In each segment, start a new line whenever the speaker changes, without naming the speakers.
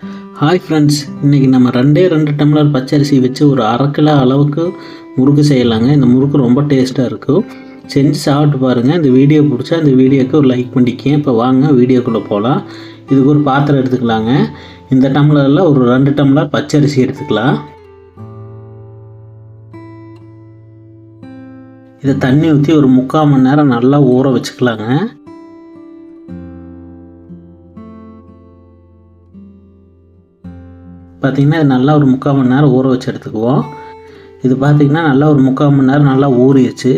Hi friends இன்றைக்கி நம்ம ரெண்டே ரெண்டு டம்ளர் பச்சரிசி வச்சு ஒரு அரை கிலோ அளவுக்கு முறுக்கு செய்யலாங்க. இந்த முறுக்கு ரொம்ப டேஸ்ட்டாக இருக்கும் செஞ்சு சாப்பிட்டு பாருங்கள் இந்த வீடியோ பிடிச்சா இந்த வீடியோக்கு ஒரு லைக் பண்ணிக்கேன் இப்போ வாங்க வீடியோக்குள்ளே போகலாம் இதுக்கு ஒரு பாத்திரம் எடுத்துக்கலாங்க. இந்த டம்ளரில் ஒரு ரெண்டு டம்ளர் பச்சரிசி எடுத்துக்கலாம். இதை தண்ணி ஊற்றி ஒரு முக்கால் மணி நேரம் நல்லா ஊற வச்சுக்கலாங்க. பார்த்திங்கன்னா இது நல்லா ஒரு முக்கால் மணி நேரம் ஊற வச்சு எடுத்துக்குவோம். இது பார்த்திங்கன்னா நல்லா ஒரு முக்கால் மணி நேரம் நல்லா ஊறிடுச்சு.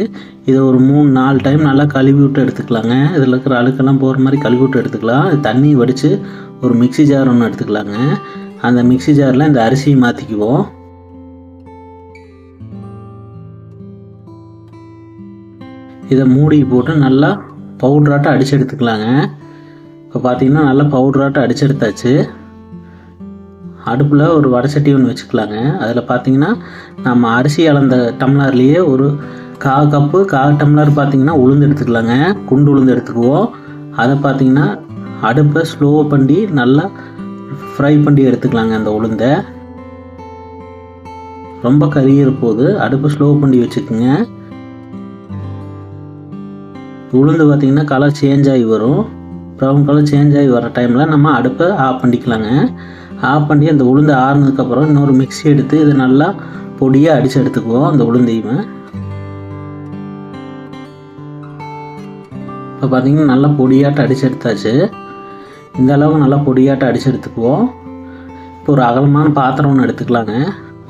இதை ஒரு மூணு நாலு டைம் நல்லா கழுவி விட்டு எடுத்துக்கலாங்க. இதில் இருக்கிற அழுக்கெல்லாம் போகிற மாதிரி கழுவி விட்டு எடுத்துக்கலாம். தண்ணி வடித்து ஒரு மிக்ஸி ஜார் ஒன்று எடுத்துக்கலாங்க. அந்த மிக்ஸி ஜாரில் இந்த அரிசியை மாற்றிக்குவோம் இதை மூடி போட்டு நல்லா பவுட்ராட்டம் அடித்து எடுத்துக்கலாங்க. இப்போ பார்த்திங்கன்னா நல்லா பவுட்ராட்டம் அடித்து எடுத்தாச்சு. அடுப்பில் ஒரு வடசட்டி ஒன்று வச்சுக்கலாங்க. அதில் பார்த்தீங்கன்னா நம்ம அரிசி அளந்த டம்ளர்லேயே ஒரு கா கப்பு கா டம்ளர் பார்த்திங்கன்னா உளுந்து எடுத்துக்கலாங்க. குண்டு உளுந்து எடுத்துக்குவோம். அதை பார்த்தீங்கன்னா அடுப்பை ஸ்லோ பண்ணி நல்லா ஃப்ரை பண்ணி எடுத்துக்கலாங்க அந்த உளுந்தை. ரொம்ப கரியிற போது அடுப்பை ஸ்லோ பண்ணி வச்சுக்கோங்க. உளுந்து பார்த்திங்கன்னா கலர் சேஞ்ச் ஆகி வரும். ப்ரௌன் கலர் சேஞ்ச் ஆகி வர டைமில் நம்ம அடுப்பை ஆஃப் பண்ணிக்கலாங்க. ஆஃப் பண்ணி அந்த உளுந்து ஆறுனதுக்கப்புறம் இன்னொரு மிக்ஸி எடுத்து இதை நல்லா பொடியாக அடித்து எடுத்துக்குவோம் அந்த உளுந்தையுமே. இப்போ பார்த்திங்கன்னா நல்லா பொடியாட்டம் அடித்து எடுத்தாச்சு. இந்த அளவுக்கு நல்லா பொடியாட்டம் அடித்து எடுத்துக்குவோம். இப்போ ஒரு அகலமான பாத்திரம் ஒன்று எடுத்துக்கலாங்க.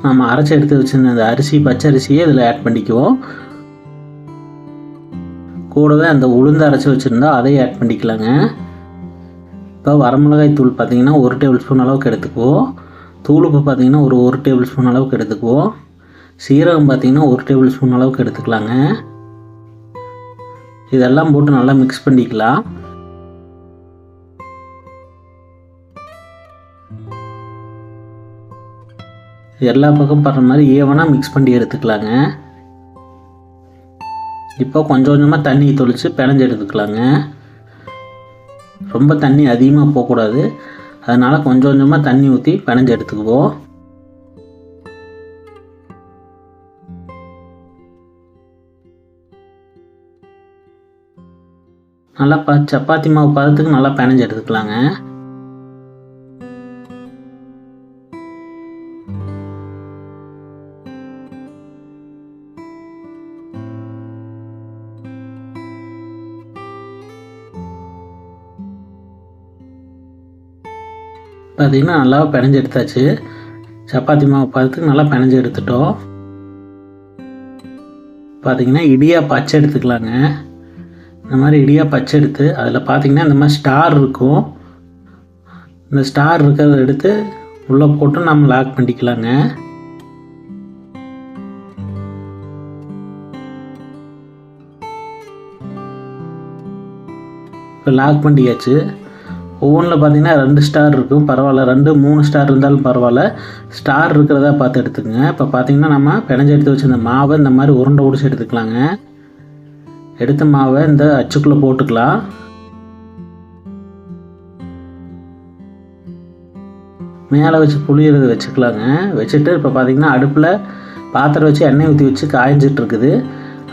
நம்ம அரைச்சி எடுத்து வச்சுருந்த அந்த அரிசி பச்சை அரிசியை இதில் ஆட் பண்ணிக்குவோம். கூடவே அந்த உளுந்து அரைச்சி வச்சுருந்தா அதையும் ஆட் பண்ணிக்கலாங்க. இப்போ வரமிளகாய் தூள் பார்த்திங்கன்னா ஒரு டேபிள் ஸ்பூன் அளவுக்கு எடுத்துக்குவோம் தூளுப்பு பார்த்திங்கன்னா ஒரு ஒரு டேபிள் ஸ்பூன் அளவுக்கு எடுத்துக்குவோம் சீரகம் பார்த்திங்கன்னா ஒரு டேபிள் ஸ்பூன் அளவுக்கு எடுத்துக்கலாங்க. இதெல்லாம் போட்டு நல்லா மிக்ஸ் பண்ணிக்கலாம். எல்லா பக்கம் படுற மாதிரி ஈவனாக மிக்ஸ் பண்ணி எடுத்துக்கலாங்க. இப்போ கொஞ்சம் கொஞ்சமாக தண்ணி தொளித்து பிணைஞ்சு எடுத்துக்கலாங்க. ரொம்ப தண்ணி அதிகமாக போகக்கூடாது. அதனால் கொஞ்சம் கொஞ்சமாக தண்ணி ஊற்றி பிணைஞ்சு எடுத்துக்குவோம் நல்லா ப சப்பாத்தி மாவு பதத்துக்கு நல்லா பிணைஞ்சு எடுத்துக்கலாங்க. பார்த்திங்கன்னா நல்லா பிணைஞ்சு எடுத்தாச்சு. சப்பாத்தி மாவு பார்த்துக்கு நல்லா பிணைஞ்சு எடுத்துட்டோம். பார்த்திங்கன்னா இடியா பச்சை எடுத்துக்கலாங்க. இந்த மாதிரி இடியா பச்சை எடுத்து அதில் பார்த்திங்கன்னா இந்த மாதிரி ஸ்டார் இருக்கும். இந்த ஸ்டார் இருக்கிறத எடுத்து உள்ளே போட்டு நம்ம லாக் பண்ணிக்கலாங்க. இப்போ லாக் பண்ணியாச்சு. ஒவ்வொன்றில் பார்த்தீங்கன்னா ரெண்டு ஸ்டார் இருக்கும். பரவாயில்ல. ரெண்டு மூணு ஸ்டார் இருந்தாலும் பரவாயில்ல. ஸ்டார் இருக்கிறதா பார்த்து எடுத்துக்கோங்க. இப்போ பார்த்தீங்கன்னா நம்ம பிணைஞ்சு எடுத்து வச்சுருந்த மாவை இந்த மாதிரி உருண்டை உடிச்சு எடுத்துக்கலாங்க. எடுத்த மாவை இந்த அச்சுக்குள்ளே போட்டுக்கலாம். மேலே வச்சு புளியறது வச்சுக்கலாங்க. வச்சுட்டு இப்போ பார்த்தீங்கன்னா அடுப்பில் பாத்திரம் வச்சு எண்ணெய் ஊற்றி வச்சு காய்ஞ்சிட்டு இருக்குது.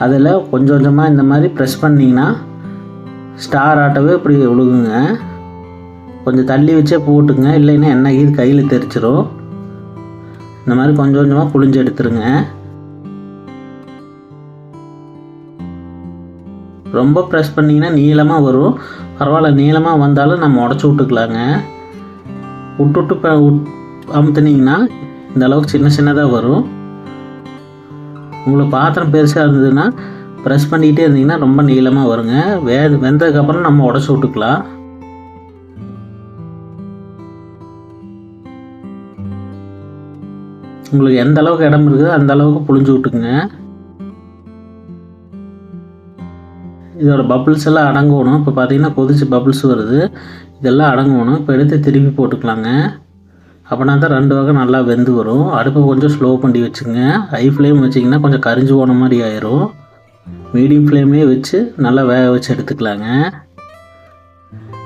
அதில் கொஞ்சம் கொஞ்சமாக இந்த மாதிரி ப்ரெஸ் பண்ணிங்கன்னா ஸ்டார் ஆட்டவே இப்படி விழுகுங்க கொஞ்சம் தள்ளி வச்சே போட்டுங்க இல்லைன்னா என்ன இது கையில் தெரிச்சிடும் இந்த மாதிரி கொஞ்சம் கொஞ்சமாக புளிஞ்சு எடுத்துருங்க. ரொம்ப ப்ரெஸ் பண்ணிங்கன்னா நீளமாக வரும். பரவாயில்ல நீளமாக வந்தாலும் நம்ம உடச்சி விட்டுக்கலாங்க. விட்டு விட்டு அமுத்துனீங்கன்னா இந்த அளவுக்கு சின்ன சின்னதாக வரும். உங்களுக்கு பாத்திரம் பெருசாக இருந்ததுன்னா ப்ரெஸ் பண்ணிக்கிட்டே இருந்தீங்கன்னா ரொம்ப நீளமாக வருங்க. வே வெந்ததுக்கப்புறம் நம்ம உடச்சி விட்டுக்கலாம். உங்களுக்கு எந்த அளவுக்கு இடம் இருக்குதோ அந்த அளவுக்கு புழிஞ்சு விட்டுக்குங்க. இதோட பப்புள்ஸ் எல்லாம் அடங்கணும். இப்போ பார்த்தீங்கன்னா கொதிச்சு பப்புள்ஸ் வருது. இதெல்லாம் அடங்கணும். இப்போ எடுத்து திருப்பி போட்டுக்கலாங்க. அப்படின்னா தான் ரெண்டு வகை நல்லா வெந்து வரும். அடுப்பை கொஞ்சம் ஸ்லோ பண்ணி வச்சுங்க. ஹை ஃப்ளேம் வச்சிங்கன்னா கொஞ்சம் கரிஞ்சு போன மாதிரி ஆயிரும். மீடியம் ஃப்ளேம்லேயே வச்சு நல்லா வேக வச்சு எடுத்துக்கலாங்க.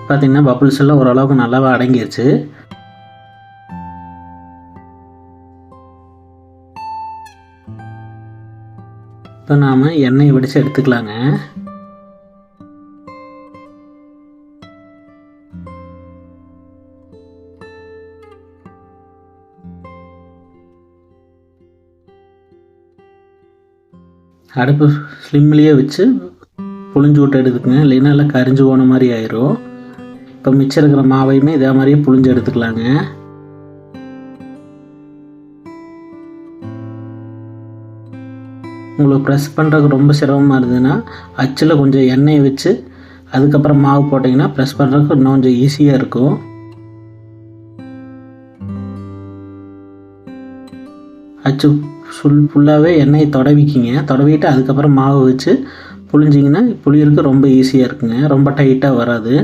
பார்த்திங்கன்னா பப்புள்ஸ் எல்லாம் ஓரளவுக்கு நல்லாவே அடங்கிருச்சு. இப்போ நாம் எண்ணெயை வடித்து எடுத்துக்கலாங்க. அடுப்பு ஸ்லிம்லேயே வச்சு புளிஞ்சு விட்டு எடுத்துக்கங்க. இல்லைன்னா எல்லாம் கரிஞ்சு போன மாதிரி ஆயிரும். இப்போ மிச்சம் இருக்கிற மாவையுமே இதே மாதிரியே புளிஞ்சு எடுத்துக்கலாங்க. உங்களுக்கு ப்ரெஸ் பண்ணுறதுக்கு ரொம்ப சிரமமாக இருந்ததுன்னா அச்சில் கொஞ்சம் எண்ணெயை வச்சு அதுக்கப்புறம் மாவு போட்டிங்கன்னா ப்ரெஸ் பண்ணுறதுக்கு இன்னும் கொஞ்சம் ஈஸியாக இருக்கும். அச்சு ஃபுல் ஃபுல்லாகவே எண்ணெயை தொடவிக்கிங்க. தொடவிட்டு அதுக்கப்புறம் மாவு வச்சு புளிஞ்சிங்கன்னா புளியறதுக்கு ரொம்ப ஈஸியாக இருக்குங்க. ரொம்ப டைட்டாக வராது.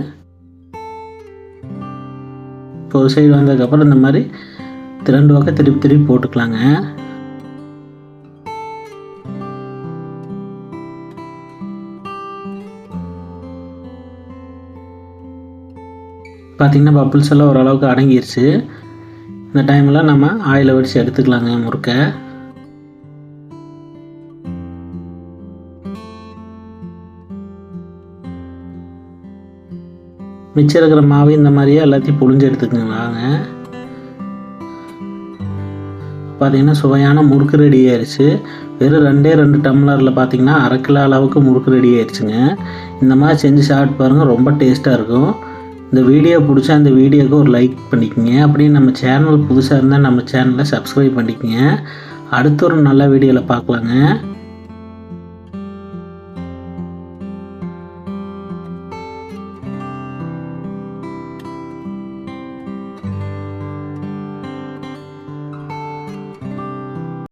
இப்போ சைடு வந்ததுக்கப்புறம் இந்த மாதிரி திரண்டு பக்கம் திருப்பி திருப்பி போட்டுக்கலாங்க. பார்த்திங்கன்னா பப்புள்ஸ் எல்லாம் ஓரளவுக்கு அடங்கிருச்சு. இந்த டைமில் நம்ம ஆயிலை வடித்து எடுத்துக்கலாங்க முறுக்கை. மிச்சம் இருக்கிற மாவு இந்த மாதிரியே எல்லாத்தையும் புழிஞ்சு எடுத்துக்கலாங்க பார்த்தீங்கன்னா சுவையான முறுக்கு ரெடி ஆயிடுச்சு வெறும் ரெண்டே ரெண்டு டம்ளரில் பார்த்தீங்கன்னா அரை கிலோ அளவுக்கு முறுக்கு ரெடி ஆயிடுச்சுங்க இந்த மாதிரி செஞ்சு சாப்பிட்டு பாருங்கள் ரொம்ப டேஸ்ட்டாக இருக்கும். இந்த வீடியோ பிடிச்சா இந்த வீடியோக்கு ஒரு லைக் பண்ணிக்கோங்க. அப்படியே நம்ம சேனல் புதுசாக இருந்தால் நம்ம சேனலை சப்ஸ்கிரைப் பண்ணிக்கோங்க. அடுத்த ஒரு நல்ல வீடியோவில் பார்க்கலாங்க.